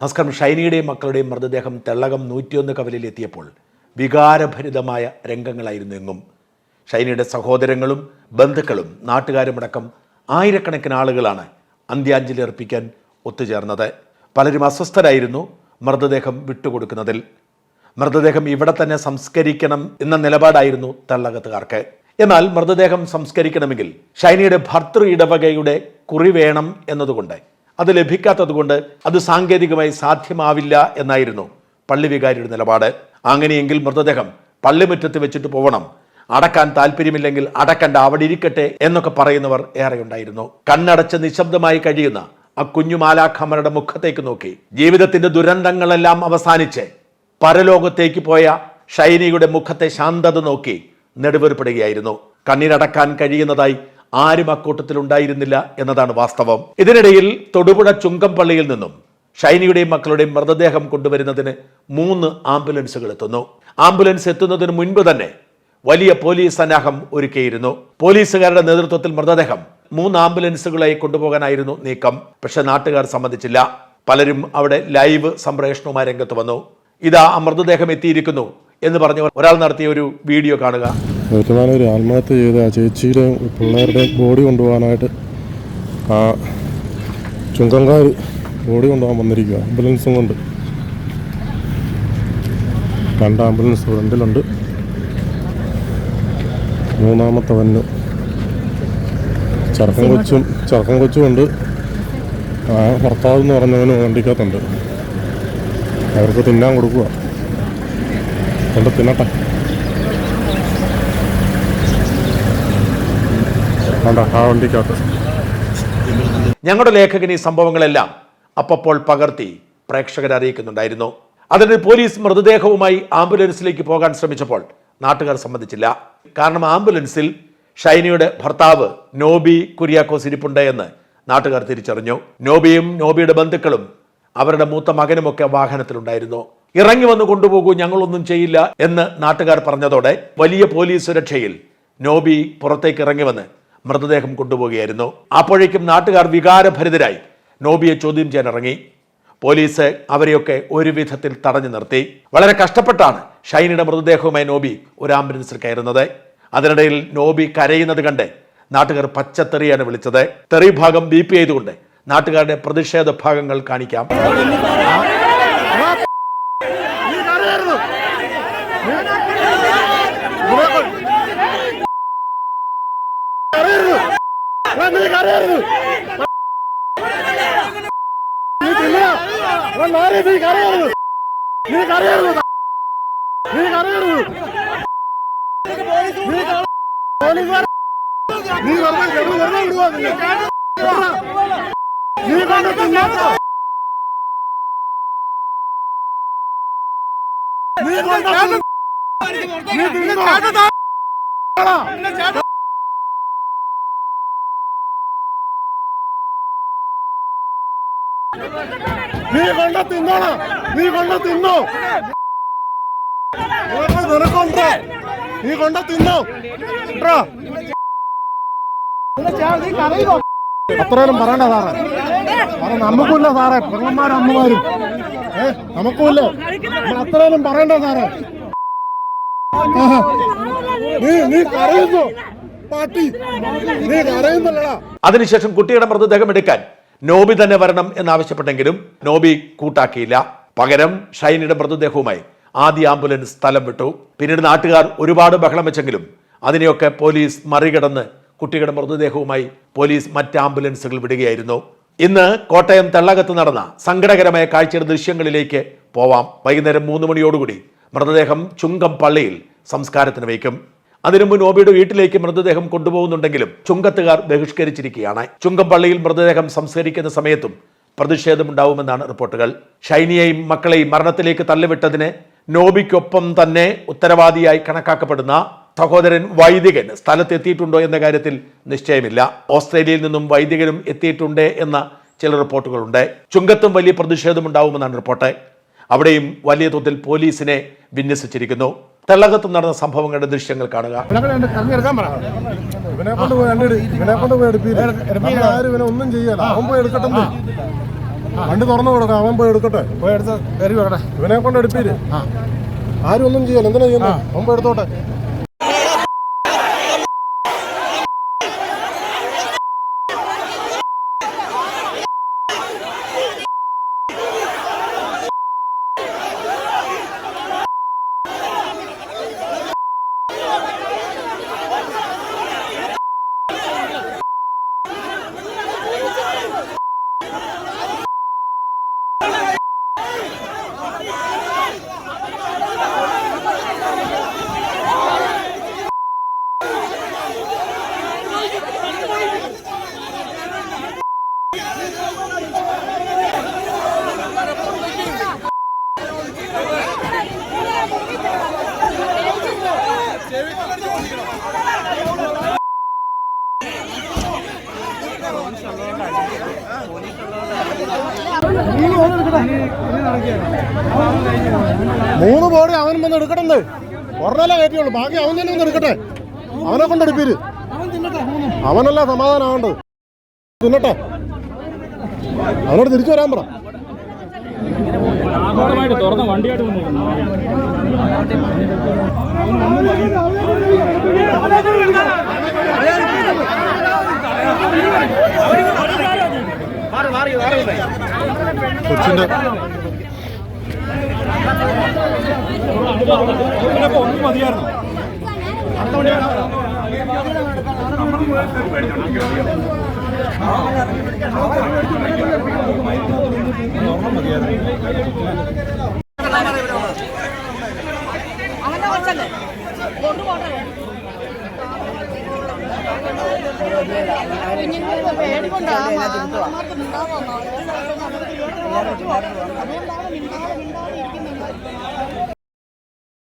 നമസ്കാരം. ഷൈനിയുടെയും മക്കളുടെയും മൃതദേഹം തെള്ളകം നൂറ്റിയൊന്ന് കവലിൽ എത്തിയപ്പോൾ വികാരഭരിതമായ രംഗങ്ങളായിരുന്നു എങ്ങും. ഷൈനിയുടെ സഹോദരങ്ങളും ബന്ധുക്കളും നാട്ടുകാരുമടക്കം ആയിരക്കണക്കിന് ആളുകളാണ് അന്ത്യാഞ്ജലി അർപ്പിക്കാൻ ഒത്തുചേർന്നത്. പലരും അസ്വസ്ഥരായിരുന്നു മൃതദേഹം വിട്ടുകൊടുക്കുന്നതിൽ. മൃതദേഹം ഇവിടെ തന്നെ സംസ്കരിക്കണം എന്ന നിലപാടായിരുന്നു തള്ളകത്തുകാർക്ക്. എന്നാൽ മൃതദേഹം സംസ്കരിക്കണമെങ്കിൽ ഷൈനിയുടെ ഭർത്തൃ ഇടവകയുടെ കുറി വേണം എന്നതുകൊണ്ട് അത് ലഭിക്കാത്തതുകൊണ്ട് അത് സാങ്കേതികമായി സാധ്യമാവില്ല എന്നായിരുന്നു പള്ളി വികാരിയുടെ നിലപാട്. അങ്ങനെയെങ്കിൽ മൃതദേഹം പള്ളിമുറ്റത്ത് വെച്ചിട്ട് പോകണം അടക്കാൻ താല്പര്യമില്ലെങ്കിൽ അടക്കണ്ട അവിടെ ഇരിക്കട്ടെ എന്നൊക്കെ പറയുന്നവർ ഏറെ ഉണ്ടായിരുന്നു കണ്ണടച്ച് നിശബ്ദമായി കഴിയുന്ന ആ കുഞ്ഞുമാലാഖമ്മരുടെ മുഖത്തേക്ക് നോക്കി. ജീവിതത്തിന്റെ ദുരന്തങ്ങളെല്ലാം അവസാനിച്ച് പരലോകത്തേക്ക് പോയ ഷൈനിയുടെ മുഖത്തെ ശാന്തത നോക്കി നെടുവേർപ്പെടുകയായിരുന്നു. കണ്ണീരടക്കാൻ കഴിയുന്നതായി ആരും അക്കൂട്ടത്തിൽ ഉണ്ടായിരുന്നില്ല എന്നതാണ് വാസ്തവം. ഇതിനിടയിൽ തൊടുപുഴ ചുങ്കംപള്ളിയിൽ നിന്നും ഷൈനിയുടെയും മക്കളുടെയും മൃതദേഹം കൊണ്ടുവരുന്നതിന് മൂന്ന് ആംബുലൻസുകൾ എത്തുന്നു. ആംബുലൻസ് എത്തുന്നതിന് മുൻപ് തന്നെ വലിയ പോലീസ് സന്നാഹം ഒരുക്കിയിരുന്നു. പോലീസുകാരുടെ നേതൃത്വത്തിൽ മൃതദേഹം മൂന്ന് ആംബുലൻസുകളായി കൊണ്ടുപോകാനായിരുന്നു നീക്കം. പക്ഷെ നാട്ടുകാർ സമ്മതിച്ചില്ല. പലരും അവിടെ ലൈവ് സംപ്രേഷണവുമായി രംഗത്ത് വന്നു. ഇതാ ആ മൃതദേഹം എത്തിയിരിക്കുന്നു എന്ന് പറഞ്ഞ ഒരാൾ നടത്തിയ ഒരു വീഡിയോ കാണുക. ഏറ്റുമാനൂർ ആത്മഹത്യ ചെയ്ത ആ ചേച്ചിയുടെ പിള്ളേരുടെ ബോഡി കൊണ്ടുപോകാനായിട്ട് ആ ചുങ്കങ്കാർ ബോഡി കൊണ്ടുപോകാൻ വന്നിരിക്കുക ആംബുലൻസും കൊണ്ട്. രണ്ട് ആംബുലൻസ് ഫ്രണ്ടിലുണ്ട്. മൂന്നാമത്തെ വന്ന് ചെറുക്കൻ കൊച്ചും ചെറുക്കൻ കൊച്ചും ഉണ്ട്. ആ ഭർത്താവ് എന്ന് പറഞ്ഞവനും വണ്ടിക്കകത്തുണ്ട്. അവർക്ക് തിന്നാൻ കൊടുക്കുക കൊണ്ട് തിന്നട്ടെ. ഞങ്ങളുടെ ലേഖകൻ ഈ സംഭവങ്ങളെല്ലാം അപ്പപ്പോൾ പകർത്തി പ്രേക്ഷകരെ അറിയിക്കുന്നുണ്ടായിരുന്നു. അതിന് പോലീസ് മൃതദേഹവുമായി ആംബുലൻസിലേക്ക് പോകാൻ ശ്രമിച്ചപ്പോൾ നാട്ടുകാർ സമ്മതിച്ചില്ല. കാരണം ആംബുലൻസിൽ ഷൈനിയുടെ ഭർത്താവ് നോബി കുര്യാക്കോസ് ഇരിപ്പുണ്ട് എന്ന് നാട്ടുകാർ തിരിച്ചറിഞ്ഞു. നോബിയും നോബിയുടെ ബന്ധുക്കളും അവരുടെ മൂത്ത മകനുമൊക്കെ വാഹനത്തിലുണ്ടായിരുന്നു. ഇറങ്ങി വന്ന് കൊണ്ടുപോകൂ ഞങ്ങളൊന്നും ചെയ്യില്ല എന്ന് നാട്ടുകാർ പറഞ്ഞതോടെ വലിയ പോലീസ് സുരക്ഷയിൽ നോബി പുറത്തേക്ക് ഇറങ്ങി വന്ന് മൃതദേഹം കൊണ്ടുപോവുകയായിരുന്നു. അപ്പോഴേക്കും നാട്ടുകാർ വികാരഭരിതരായി. നോബിയെ ചോദ്യം ചെയ്യാൻ ഇറങ്ങി. പോലീസ് അവരെയൊക്കെ ഒരു വിധത്തിൽ തടഞ്ഞു നിർത്തി. വളരെ കഷ്ടപ്പെട്ടാണ് ഷൈനിയുടെ മൃതദേഹവുമായി നോബി ഒരു ആംബുലൻസിൽ കയറുന്നത്. അതിനിടയിൽ നോബി കരയുന്നത് കണ്ട് നാട്ടുകാർ പച്ചത്തെറിയാണ് വിളിച്ചത്. തെറി ഭാഗം ബീപ്പ് ചെയ്തുകൊണ്ട് നാട്ടുകാരുടെ പ്രതിഷേധ ഭാഗങ്ങൾ കാണിക്കാം. നീ കൊണ്ട തിന്നോളാം നീ കൊണ്ട തിന്നോ. നീ കൊണ്ട തിന്നോ. ഇട്രാ. അത്രയും പറയണ്ട സാറേ. സാറേ നമുക്കില്ല സാറേ. പെങ്ങന്മാരും അമ്മമാരും. ഏ നമുക്കുമില്ല. അത്രയും പറയണ്ട സാറേ. നീ നീ കരയുന്നു. പാട്ടി നീ കരയുന്നല്ലടാ. അതിനുശേഷം കുട്ടിയുടെ മൃതദേഹം എടുക്കാൻ നോബി തന്നെ വരണം എന്നാവശ്യപ്പെട്ടെങ്കിലും നോബി കൂട്ടാക്കിയില്ല. പകരം ഷൈനിയുടെ മൃതദേഹവുമായി ആദ്യ ആംബുലൻസ് സ്ഥലം വിട്ടു. പിന്നീട് നാട്ടുകാർ ഒരുപാട് ബഹളം വെച്ചെങ്കിലും അതിനെയൊക്കെ പോലീസ് മറികടന്ന് കുട്ടികളുടെ മൃതദേഹവുമായി പോലീസ് മറ്റ് ആംബുലൻസുകൾ വിടുകയായിരുന്നു. ഇന്ന് കോട്ടയം തെള്ളകത്ത് നടന്ന സങ്കടകരമായ കാഴ്ചയുടെ ദൃശ്യങ്ങളിലേക്ക് പോവാം. വൈകുന്നേരം മൂന്ന് മണിയോടുകൂടി മൃതദേഹം ചുങ്കം പള്ളിയിൽ സംസ്കാരത്തിന് വയ്ക്കും. അതിനു മുൻ നോബിയുടെ വീട്ടിലേക്ക് മൃതദേഹം കൊണ്ടുപോകുന്നുണ്ടെങ്കിലും ചുങ്കത്തുകാർ ബഹിഷ്കരിച്ചിരിക്കുകയാണ്. ചുങ്കംപള്ളിയിൽ മൃതദേഹം സംസ്കരിക്കുന്ന സമയത്തും പ്രതിഷേധമുണ്ടാവുമെന്നാണ് റിപ്പോർട്ടുകൾ. ഷൈനിയെയും മക്കളെയും മരണത്തിലേക്ക് തള്ളിവിട്ടതിന് നോബിക്കൊപ്പം തന്നെ ഉത്തരവാദിയായി കണക്കാക്കപ്പെടുന്ന സഹോദരൻ വൈദികൻ സ്ഥലത്തെത്തിയിട്ടുണ്ടോ എന്ന കാര്യത്തിൽ നിശ്ചയമില്ല. ഓസ്ട്രേലിയയിൽ നിന്നും വൈദികനും എത്തിയിട്ടുണ്ട് എന്ന ചില റിപ്പോർട്ടുകളുണ്ട്. ചുങ്കത്തും വലിയ പ്രതിഷേധമുണ്ടാവുമെന്നാണ് റിപ്പോർട്ട്. അവിടെയും വലിയ തോതിൽ പോലീസിനെ വിന്യസിച്ചിരിക്കുന്നു. തെള്ളകത്ത് നടന്ന സംഭവങ്ങളുടെ ദൃശ്യങ്ങൾ കാണുക. ഒന്നും ചെയ്യല അവൻ പോയി എടുക്കട്ടെ വണ്ടി തുറന്നു കൊടുക്കാം അവൻ പോയി എടുക്കട്ടെ. പോയി എടുത്ത് ഇവനെ കൊണ്ട് എടുപ്പീര് ആരും ഒന്നും ചെയ്യല്ല. എന്തിനാ ചെയ്യുന്നത് അവൻ പോയി എടുത്തോട്ടെ. മൂന്ന് ബോഡി അവൻ വന്ന് എടുക്കട്ടെ ഒരെണ്ണല്ലേ കയറ്റിയുള്ളൂ. ബാക്കി അവൻ തന്നെ ഒന്ന് എടുക്കട്ടെ. അവനെ കൊണ്ട് എടുപ്പീര്. അവനല്ല സമാധാനമാവേണ്ടത് തിന്നട്ടെ. അവനോട് തിരിച്ചു വരാൻ പറ. വണ്ടിയായിട്ട് കൊച്ചിന്റെ ഒന്നും മതിയായിരുന്നു. അവന്റെ കൊച്ചല്ലേ? കുഞ്ഞുങ്ങൾക്ക് പേടി കൊണ്ടാണ് അതുകൊണ്ടാണ് മിണ്ടാതെ മിണ്ടാതെ ഇരിക്കുന്നത്